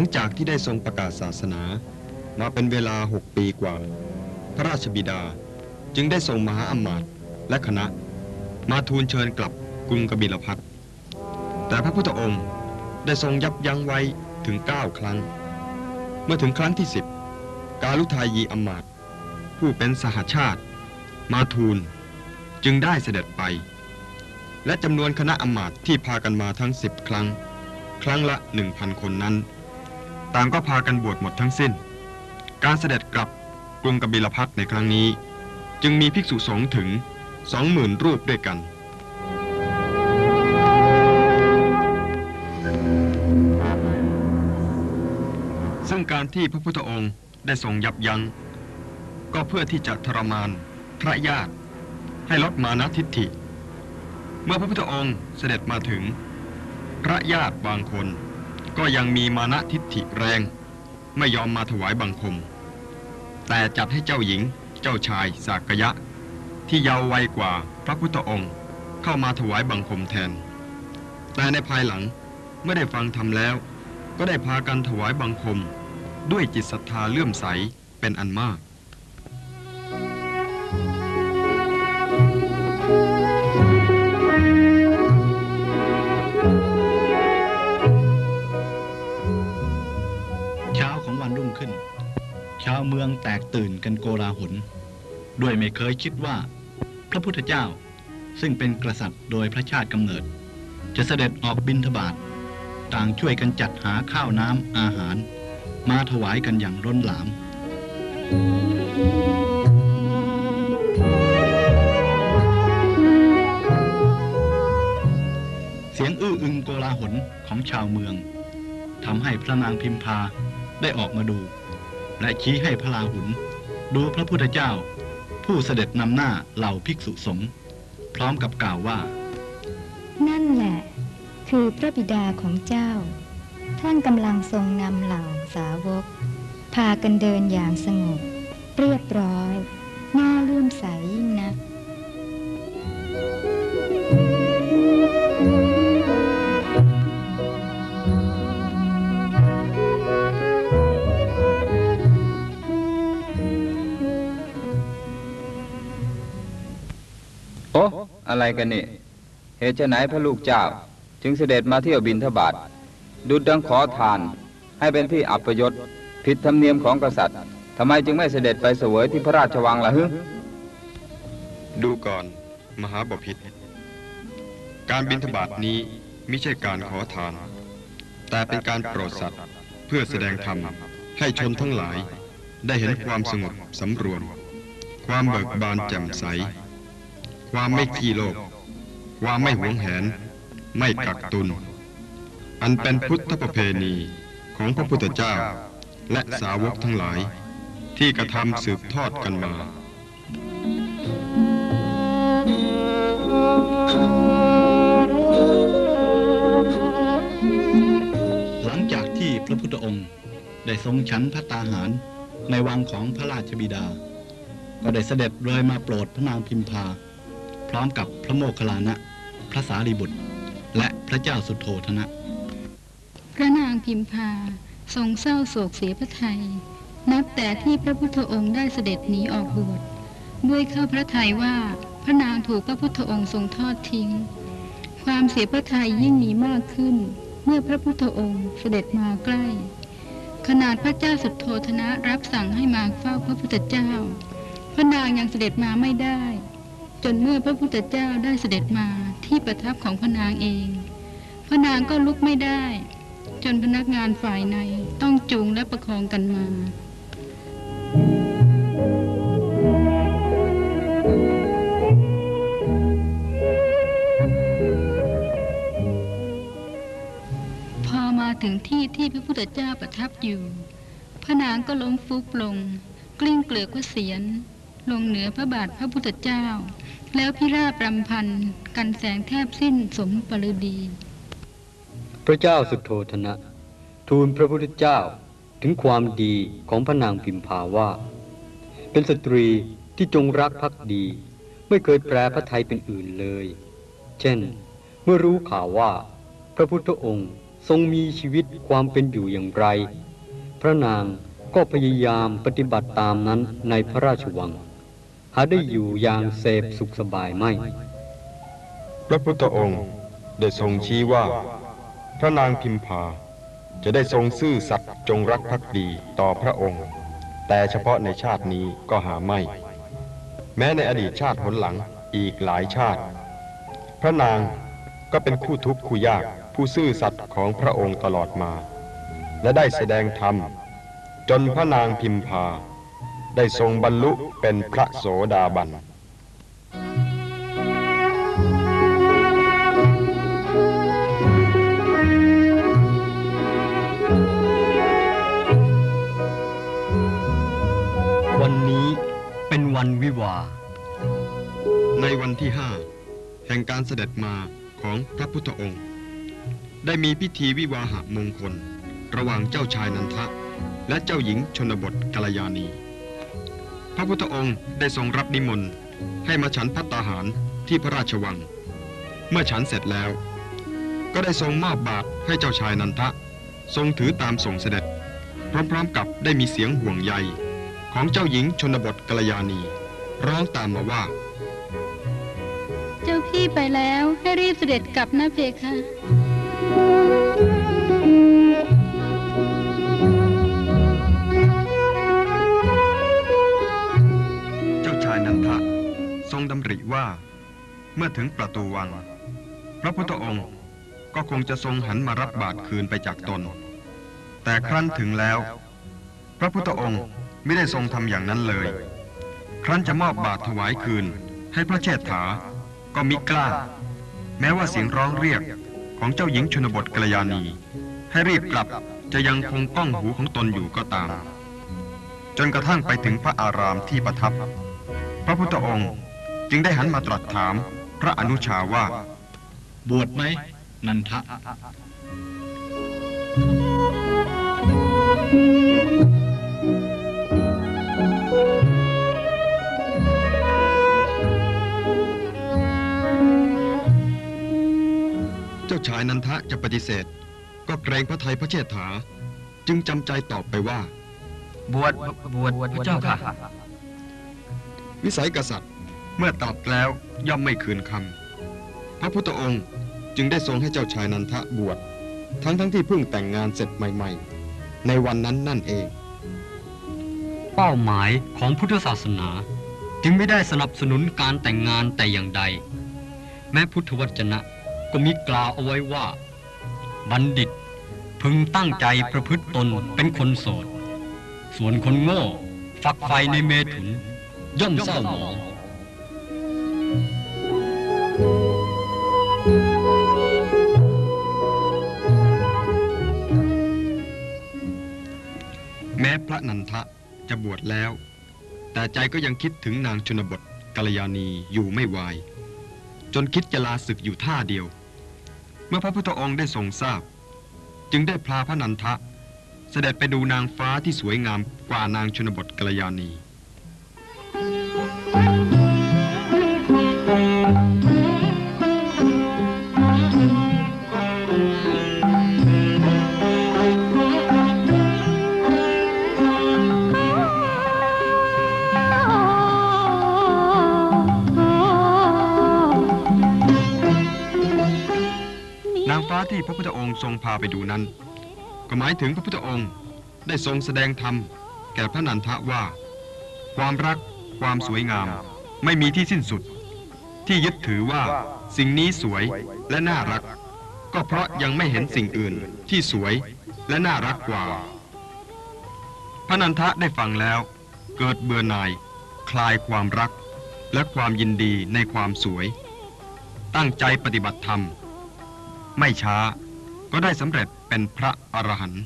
ลังจากที่ได้ทรงประกาศศาสนามาเป็นเวลาหกปีกว่า พระราชบิดาจึงได้ส่งมหาอำมาตย์และคณะ มาทูลเชิญกลับกรุงกบิลพัทแต่พระพุทธองค์ได้ทรงยับยั้งไว้ถึงเก้าครั้ง เมื่อถึงครั้งที่สิบกาลุทายีอำมาตย์ผู้เป็นสหชาติ มาทูลจึงได้เสด็จไป และจำนวนคณะอำมาตย์ที่พากันมาทั้งสิบครั้ง ครั้งละหนึ่งพันคนนั้น ต่างก็พากันบวชหมดทั้งสิ้น การเสด็จกลับกรุงกบิลพัทในครั้งนี้ จึงมีภิกษุสงฆ์ถึงสองหมื่นรูปด้วยกันซึ่งการที่พระพุทธองค์ได้ทรงยับยัง้ง ก็เพื่อที่จะทรมานพระญาติให้ลดมานะทิฏฐิ เมื่อพระพุทธองค์เสด็จมาถึง พระญาติบางคน ก็ยังมีมานะทิฏฐิแรง ไม่ยอมมาถวายบังคม แต่จัดให้เจ้าหญิง เจ้าชายสากยะ ที่เยาว์วัยกว่าพระพุทธองค์เข้ามาถวายบังคมแทน แต่ในภายหลังเมื่อได้ฟังทำแล้ว ก็ได้พากันถวายบังคม ด้วยจิตศรัทธาเลื่อมใสเป็นอันมาก องแตกตื่นกันโกลาหลด้วยไม่เคยคิดว่า พระพุทธเจ้าซึ่งเป็นกษัตริย์โดยพระชาติกำเนิด จะเสด็จออกบิณฑบาตต่างช่วยกันจัดหาข้าวน้ำอาหาร มาถวายกันอย่างร้นหลาม เสียงอื้ออึงโกลาหลของชาวเมืองทำให้พระนางพิมพาได้ออกมาดู และชี้ให้พระลาหุน ดูพระพุทธเจ้า ผู้เสด็จนำหน้าเหล่าภิกษุสงฆ์พร้อมกับกล่าวว่า นั่นแหละ คือพระบิดาของเจ้า ท่านกำลังทรงนำเหล่าสาวก พากันเดินอย่างสงบ เรียบร้อยน่าเลื่อมใสยิ่งนัก กันนี่ เหตุไฉนพระลูกเจ้า จึงเสด็จมาเที่ยวบินทบาทดุดดังขอทาน ให้เป็นที่อัปยศผิดธรรมเนียมของกษัตริย์ทำไมจึงไม่เสด็จไปเสวยที่พระราชวังล่ะฮึดูก่อน มหาบพิตรการบิณฑบาตนี้ไม่ใช่การขอทาน แต่เป็นการโปรดสัตว์เพื่อแสดงธรรมให้ชนทั้งหลายได้เห็นความสงบสำรวม ความเบิกบานแจ่มใส ความไม่ขี้โลภความไม่หวงแหน ไม่กักตุน อันเป็นพุทธประเพณีของพระพุทธเจ้า และสาวกทั้งหลาย ที่กระทำสืบทอดกันมาหลังจากที่พระพุทธองค์ได้ทรงฉันพระตาหารในวังของพระราชบิดา ก็ได้เสด็จเลยมาโปรดพระนางพิมพา พร้อมกับพระโมคคัลลานะ พระสารีบุตร และพระเจ้าสุโธทนะ พระนางพิมพาทรงเศร้าโศกเสียพระไทย นับแต่ที่พระพุทธองค์ได้เสด็จหนีออกบวชด้วยเข้าพระทัยว่าพระนางถูกพระพุทธองค์ทรงทอดทิ้ง ความเสียพระทัยยิ่งมีมากขึ้น เมื่อพระพุทธองค์เสด็จมาใกล้ ขนาดพระเจ้าสุโธธนะรับสั่งให้มาเฝ้าพระพุทธเจ้า พระนางยังเสด็จมาไม่ได้ จนเมื่อพระพุทธเจ้าได้เสด็จมาที่ประทับของพระนางเอง พระนางก็ลุกไม่ได้ จนพนักงานฝ่ายในต้องจูงและประคองกันมาพอมาถึงที่ที่พระพุทธเจ้าประทับอยู่ พระนางก็ล้มฟุบลง กลิ้งเกลือกพระเสียร ลงเหนือพระบาทพระพุทธเจ้า แล้วพิราบรำพันกันแสงแทบสิ้นสมปรดี พระเจ้าสุโธธนะ ทูลพระพุทธเจ้าถึงความดีของพระนางพิมพาว่า เป็นสตรีที่จงรักภักดี ไม่เคยแปรพระไทยเป็นอื่นเลย เช่น เมื่อรู้ข่าวว่า พระพุทธองค์ทรงมีชีวิตความเป็นอยู่อย่างไร พระนางก็พยายามปฏิบัติตามนั้นในพระราชวังาได้อยู่อย่างเสพสุขสบายไม่ พระพุทธองค์ได้ทรงชี้ว่า พระนางพิมพาจะได้ทรงซื่อสัตย์จงรักภักดีต่อพระองค์ แต่เฉพาะในชาตินี้ก็หาไม่ แม้ในอดีตชาติหนหลังอีกหลายชาติ พระนางก็เป็นคู่ทุกข์คู่ยากผู้ซื่อสัตย์ของพระองค์ตลอดมา และได้แสดงธรรม จนพระนางพิมพา ได้ทรงบรรลุเป็นพระโสดาบัน วันนี้เป็นวันวิวา ในวันที่ห้าแห่งการเสด็จมาของพระพุทธองค์ ได้มีพิธีวิวาหะมงคล ระหว่างเจ้าชายนันทะ และเจ้าหญิงชนบทกัลยาณี พระพุทธองค์ได้ทรงรับนิมนต์ให้มาฉันพัตตาหารที่พระราชวัง เมื่อฉันเสร็จแล้ว ก็ได้ทรงมอบบาตรให้เจ้าชายนันทะ ทรงถือตามส่งเสด็จ พร้อมๆกับได้มีเสียงห่วงใย ของเจ้าหญิงชนบทกัลยาณี ร้องตามมาว่า เจ้าพี่ไปแล้วให้รีบเสด็จกลับนะเพคะำริว่า เมื่อถึงประตูวัง พระพุทธองค์ก็คงจะทรงหันมารับบาตรคืนไปจากตน แต่ครั้นถึงแล้ว พระพุทธองค์ไม่ได้ทรงทำอย่างนั้นเลย ครั้นจะมอบบาตรถวายคืน ให้พระเชษฐา ก็มิกล้า แม้ว่าเสียงร้องเรียกของเจ้าหญิงชนบทกัลยาณี ให้รีบกลับจะยังคงก้องหูของตนอยู่ก็ตาม จนกระทั่งไปถึงพระอารามที่ประทับ พระพุทธองค์ จึงได้หันมาตรัสถามพระอนุชาว่า บวชไหม นันทะ เจ้าชายนันทะจะปฏิเสธ ก็เกรงพระไทยพระเชษฐา จึงจำใจตอบไปว่า บวชบวชพระเจ้าค่ะ วิสัยกษัตริย์ เมื่อตรัสแล้วย่อมไม่คืนคำพระพุทธองค์จึงได้ทรงให้เจ้าชายนันทะบวชทั้งทั้งที่เพิ่งแต่งงานเสร็จใหม่ ๆ ในวันนั้นนั่นเอง เป้าหมายของพุทธศาสนาจึงไม่ได้สนับสนุนการแต่งงานแต่อย่างใด แม้พุทธวจนะก็มีกล่าวเอาไว้ว่า บัณฑิตพึงตั้งใจประพฤติตนเป็นคนโสด ส่วนคนโง่ ฝักไฟในเมถุน ย่อมเศร้าหมอง ระนันทะจะบวชแล้ว แต่ใจก็ยังคิดถึงนางชนบทกัลยาณีอยู่ไม่วาย จนคิดจะลาศึกอยู่ท่าเดียว เมื่อพระพุทธองค์ได้ทรงทราบ จึงได้พาพระนันทะ เสด็จไปดูนางฟ้าที่สวยงามกว่านางชนบทกัลยาณี ทรงค์ทรงพาไปดูนั้น ก็หมายถึงพระพุทธองค์ได้ทรงแสดงธรรม แก่พระนันทะว่า ความรักความสวยงามไม่มีที่สิ้นสุด ที่ยึดถือว่าสิ่งนี้สวยและน่ารัก ก็เพราะยังไม่เห็นสิ่งอื่นที่สวยและน่ารักกว่า พระนันทะได้ฟังแล้ว เกิดเบื่อหน่าย คลายความรัก และความยินดีในความสวย ตั้งใจปฏิบัติธรรม ไม่ช้า ก็ได้สำเร็จเป็นพระอรหันต์